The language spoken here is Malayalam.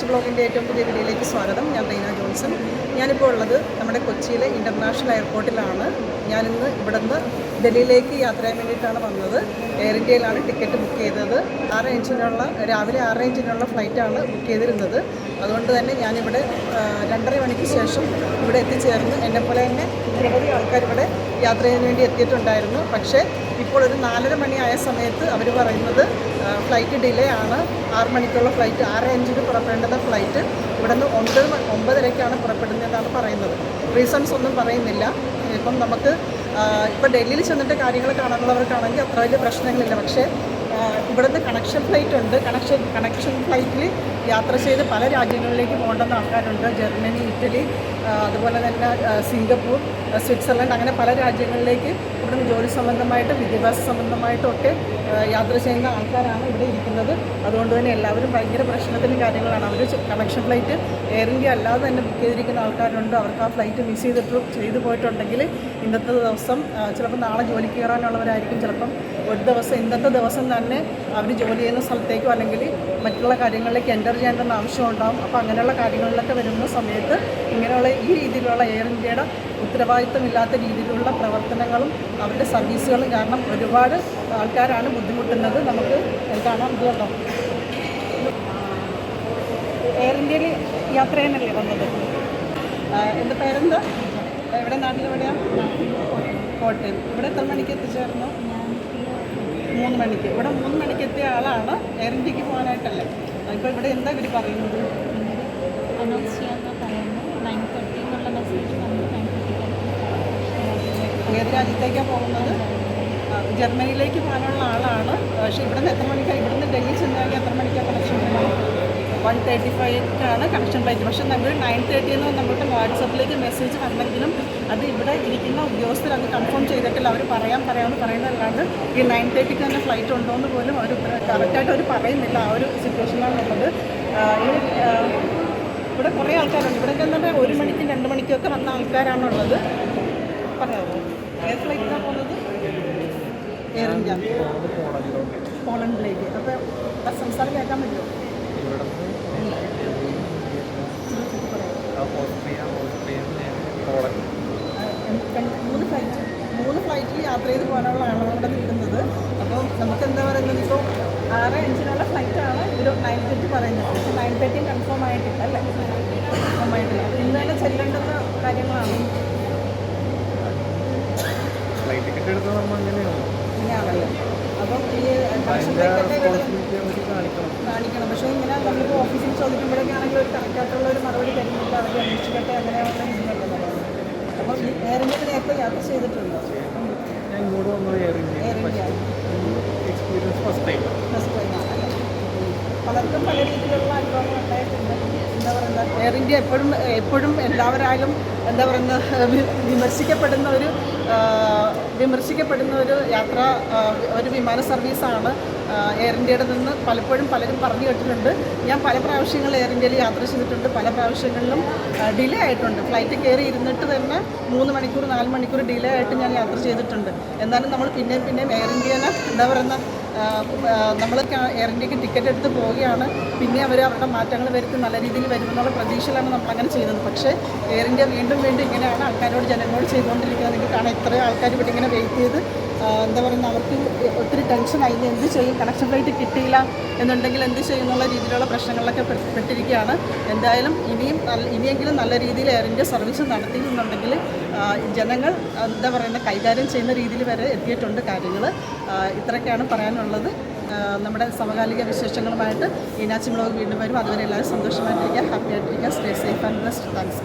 ഈനാച്ച് ബ്ലോഗിന്റെ ഏറ്റവും പുതിയ വീഡിയോയിലേക്ക് സ്വാഗതം. ഞാൻ റീന ജോൺസൺ. ഞാനിപ്പോൾ ഉള്ളത് നമ്മുടെ കൊച്ചിയിലെ ഇന്റർനാഷണൽ എയർപോർട്ടിലാണ് ഞാനിന്ന് ഇവിടുന്ന് ഡൽഹിയിലേക്ക് യാത്ര ചെയ്യാൻ വേണ്ടിയിട്ടാണ് വന്നത്. എയർ ഇന്ത്യയിലാണ് ടിക്കറ്റ് ബുക്ക് ചെയ്തത്. ആറ് ഇഞ്ചിനുള്ള രാവിലെ ആറ് ഇഞ്ചിനുള്ള ഫ്ലൈറ്റാണ് ബുക്ക് ചെയ്തിരുന്നത്. അതുകൊണ്ട് തന്നെ ഞാനിവിടെ രണ്ടര മണിക്ക് ശേഷം ഇവിടെ എത്തിച്ചേർന്ന് എന്നെപ്പോലെ തന്നെ നിരവധി ആൾക്കാർ ഇവിടെ യാത്ര ചെയ്യാൻ വേണ്ടി എത്തിയിട്ടുണ്ടായിരുന്നു. പക്ഷേ ഇപ്പോൾ ഒരു നാലര മണിയായ സമയത്ത് അവർ പറയുന്നത് ഫ്ലൈറ്റ് ഡിലേ ആണ്. ആറ് മണിക്കുള്ള ഫ്ലൈറ്റ് ആറ് അഞ്ചിന് പുറപ്പെടേണ്ടത് ഫ്ലൈറ്റ് ഇവിടെ നിന്ന് ഒമ്പത് മ- ഒമ്പതരയ്ക്കാണ് പുറപ്പെടുന്നതെന്നാണ് പറയുന്നത്. റീസൺസ് ഒന്നും പറയുന്നില്ല. ഇപ്പം നമുക്ക് ഇപ്പോൾ ഡൽഹിയിൽ ചെന്നിട്ട് കാര്യങ്ങൾ കാണാനുള്ളവർക്കാണെങ്കിൽ അത്ര വലിയ പ്രശ്നങ്ങളില്ല. പക്ഷേ ഇവിടുന്ന് കണക്ഷൻ ഫ്ലൈറ്റ് ഉണ്ട്. കണക്ഷൻ കണക്ഷൻ ഫ്ലൈറ്റിൽ യാത്ര ചെയ്ത് പല രാജ്യങ്ങളിലേക്ക് പോകേണ്ടുന്ന ആൾക്കാരുണ്ട്. ജർമ്മനി ഇറ്റലി അതുപോലെ തന്നെ സിംഗപ്പൂർ സ്വിറ്റ്സർലൻഡ് അങ്ങനെ പല രാജ്യങ്ങളിലേക്ക് ഇവിടുന്ന് ജോലി സംബന്ധമായിട്ട് വിദ്യാഭ്യാസ സംബന്ധമായിട്ടും ഒക്കെ യാത്ര ചെയ്യുന്ന ആൾക്കാരാണ് ഇവിടെ ഇരിക്കുന്നത്. അതുകൊണ്ട് തന്നെ എല്ലാവരും ഭയങ്കര പ്രശ്നത്തിലും കാര്യങ്ങളാണ്. അവർ കണക്ഷൻ ഫ്ലൈറ്റ് എയർ ഇന്ത്യ അല്ലാതെ തന്നെ ബുക്ക് ചെയ്തിരിക്കുന്ന ആൾക്കാരുണ്ട്. അവർക്ക് ആ ഫ്ലൈറ്റ് മിസ് ചെയ്തിട്ട് ചെയ്തു പോയിട്ടുണ്ടെങ്കിൽ ഇന്നത്തെ ദിവസം ചിലപ്പോൾ നാളെ ജോലിക്ക് കയറാനുള്ളവരായിരിക്കും. ചിലപ്പം ഒരു ദിവസം ഇന്നത്തെ ദിവസം തന്നെ അവർ ജോലി ചെയ്യുന്ന സ്ഥലത്തേക്കോ അല്ലെങ്കിൽ മറ്റുള്ള കാര്യങ്ങളിലേക്ക് എന്റർ ചെയ്യേണ്ടെന്ന് ആവശ്യമുണ്ടാകും അപ്പോൾ അങ്ങനെയുള്ള കാര്യങ്ങളിലൊക്കെ വരുന്ന സമയത്ത് ഇങ്ങനെയുള്ള ഈ രീതിയിലുള്ള എയർ ഇന്ത്യയുടെ ഉത്തരവാദിത്തമില്ലാത്ത രീതിയിലുള്ള പ്രവർത്തനങ്ങളും അവരുടെ സർവീസുകളും കാരണം ഒരുപാട് ആൾക്കാരാണ് ബുദ്ധിമുട്ടുന്നത്. നമുക്ക് കാണാൻ ഇതുണ്ടോ എയർ ഇന്ത്യയിൽ യാത്ര ചെയ്യാനല്ലേ വന്നത്? എന്റെ പേരെന്താ? എവിടെ നാട്ടിലെവിടെയാണ് കോട്ടയം. ഇവിടെ എത്ര മണിക്ക് എത്തിച്ചേർന്നു? മൂന്ന് മണിക്ക്. ഇവിടെ മൂന്ന് മണിക്ക് എത്തിയ ആളാണ് എയർ ഇന്ത്യയ്ക്ക് പോകാനായിട്ടല്ലേ? ഇപ്പോൾ ഇവിടെ എന്താ ഇവർ പറയുന്നത്? അനൗൺസ് പറയുന്നു നയൻ തേർട്ടി എന്നുള്ള മെസ്സേജ് ഏത് രാജ്യത്തേക്കാണ് പോകുന്നത് ജർമ്മനിയിലേക്ക് പോകാനുള്ള ആളാണ്. പക്ഷേ ഇവിടുന്ന് എത്ര മണിക്കാണ് ഇവിടുന്ന് ഡൽഹി ചെന്നാൽ എത്ര മണിക്കാണ് കണക്ഷൻ വൺ തേർട്ടി ഫൈവിനാണ് കണക്ഷൻ ഫ്ലൈറ്റ് പക്ഷേ നമ്മൾ നയൻ തേർട്ടി എന്ന് നമ്മുടെ വാട്സപ്പിലേക്ക് മെസ്സേജ് വന്നെങ്കിലും അത് ഇവിടെ ഇരിക്കുന്ന ഉദ്യോഗസ്ഥർ അത് കൺഫേം ചെയ്തിട്ടില്ല. അവർ പറയാൻ പറയാമെന്ന് പറയുന്നതല്ലാണ്ട് ഈ നയൻ തേർട്ടിക്ക് തന്നെ ഫ്ലൈറ്റ് ഉണ്ടോ എന്ന് പോലും അവർ കറക്റ്റായിട്ട് അവർ പറയുന്നില്ല ആ ഒരു സിറ്റുവേഷനിലാണുള്ളത് ഇവിടെ കുറേ ആൾക്കാരുണ്ട്. ഇവിടെ തന്നെ ഒരു മണിക്കും രണ്ട് മണിക്കൊക്കെ വന്ന ആൾക്കാരാണുള്ളത് പറയാമോ ഏത് ഫ്ലൈറ്റിലാണ് പോകുന്നത്? എയർ ഇന്ത്യ പോളണ്ടിലേക്ക് അപ്പോൾ സംസാരം കേൾക്കാൻ പറ്റുമോ ആ, രണ്ട്- മൂന്ന് ഫ്ലൈറ്റ് മൂന്ന് ഫ്ലൈറ്റിൽ യാത്ര ചെയ്ത് പോകാനുള്ള ആളാണ് ഇവിടെ നിൽക്കുന്നത്. അപ്പോൾ നമുക്ക് എന്താ പറയുന്നത്? ഇപ്പോൾ ആറ് അഞ്ചിനുള്ള ഫ്ലൈറ്റാണ് ഒരു നയൻ തേർട്ടി പറയുന്നത്. പക്ഷേ നയൻ തേർട്ടി കൺഫേം ആയിട്ടില്ല അല്ലേ? കൺഫേം ആയിട്ടില്ല ഇന്ന് തന്നെ ചെല്ലേണ്ടുന്ന കാര്യങ്ങളാണ്. ഫ്ലൈറ്റ് ടിക്കറ്റ് എടുത്താൽ നമ്മൾ അങ്ങനെയാണ്. ഇങ്ങനെയാണല്ലോ അപ്പം ഈ കണക്ഷൻ അതിന്റെ ഫ്ലൈറ്റൊക്കെ ഇവിടെ റെസ്പോൺസിബിലിറ്റി അവർ കാണിക്കണം. പക്ഷേ ഇങ്ങനെ നമ്മളിപ്പോൾ ഓഫീസിൽ ചോദിക്കുമ്പോഴൊക്കെ ആണെങ്കിൽ ഒരു കറക്റ്റായിട്ടുള്ള ഒരു മറുപടി തരുന്നില്ല അവർ അന്വേഷിക്കട്ടെ അങ്ങനെയുള്ള രീതിയിലുള്ളതാണ് അപ്പം ഇന്ത്യ നേരത്തെ യാത്ര ചെയ്തിട്ടുണ്ടോ ഞാൻ ഇങ്ങോട്ട് വന്നത് Air Air India India experience first time first ടൈമാണ് പലർക്കും പല രീതിയിലുള്ള അനുഭവങ്ങൾ ഉണ്ടായിട്ടുണ്ട് എന്താ പറയുക എയർ ഇന്ത്യ എപ്പോഴും എപ്പോഴും എല്ലാവരാലും എന്താ പറയുന്നത് വിമർശിക്കപ്പെടുന്ന ഒരു വിമർശിക്കപ്പെടുന്ന ഒരു യാത്ര ഒരു വിമാന സർവീസാണ് എയർ ഇന്ത്യയുടെ നിന്ന് പലപ്പോഴും പലരും പറഞ്ഞു കേട്ടിട്ടുണ്ട്. ഞാൻ പല പ്രാവശ്യങ്ങൾ എയർ ഇന്ത്യയിൽ യാത്ര ചെയ്തിട്ടുണ്ട്. പല പ്രാവശ്യങ്ങളിലും ഡിലേ ആയിട്ടുണ്ട്. ഫ്ലൈറ്റ് കയറി ഇരുന്നിട്ട് തന്നെ മൂന്ന് മണിക്കൂർ നാല് മണിക്കൂർ ഡിലേ ആയിട്ട് ഞാൻ യാത്ര ചെയ്തിട്ടുണ്ട്. എന്നാലും നമ്മൾ പിന്നെയും പിന്നെയും എയർ ഇന്ത്യനെ എന്താ പറയുന്ന നമ്മൾ എയർ ഇന്ത്യയ്ക്ക് ടിക്കറ്റ് എടുത്ത് പോവുകയാണ്. പിന്നെ അവർ അവരുടെ മാറ്റങ്ങൾ വരുത്തി നല്ല രീതിയിൽ വരുമെന്നുള്ള പ്രതീക്ഷയിലാണ് നമ്മൾ അങ്ങനെ ചെയ്യുന്നത്. പക്ഷേ എയർ ഇന്ത്യ വീണ്ടും വീണ്ടും ഇങ്ങനെയാണ് ആൾക്കാരോട് ജനങ്ങളോട് ചെയ്തുകൊണ്ടിരിക്കുന്നത്. നിങ്ങൾക്ക് കാണാം ഇത്രയും ആൾക്കാർ ഇവിടെ ഇങ്ങനെ വെയിറ്റ് ചെയ്ത് എന്താ പറയുക അവർക്ക് ഒത്തിരി ടെൻഷൻ ഇനി എന്ത് ചെയ്യും? കണക്ഷൻ ഫ്ലൈറ്റ് കിട്ടിയില്ല എന്നുണ്ടെങ്കിൽ എന്ത് ചെയ്യും എന്നുള്ള രീതിയിലുള്ള പ്രശ്നങ്ങളൊക്കെ പെട്ട് പെട്ടിരിക്കുകയാണ്. എന്തായാലും ഇനിയും ഇനിയെങ്കിലും നല്ല രീതിയിൽ എയർ ഇന്ത്യ സർവീസ് നടത്തിയിരുന്നുണ്ടെങ്കിൽ ജനങ്ങൾ എന്താ പറയുക കൈകാര്യം ചെയ്യുന്ന രീതിയിൽ വരെ എത്തിയിട്ടുണ്ട് കാര്യങ്ങൾ ഇത്രയൊക്കെയാണ് പറയാനുള്ളത്. നമ്മുടെ സമകാലിക വിശേഷങ്ങളുമായിട്ട് ഈനാച്ചി വീണ്ടും വരും. അതുവരെ എല്ലാവരും സന്തോഷമായിട്ടിരിക്കുക ഹാപ്പി ആയിട്ടിരിക്കുക stay safe and best thanks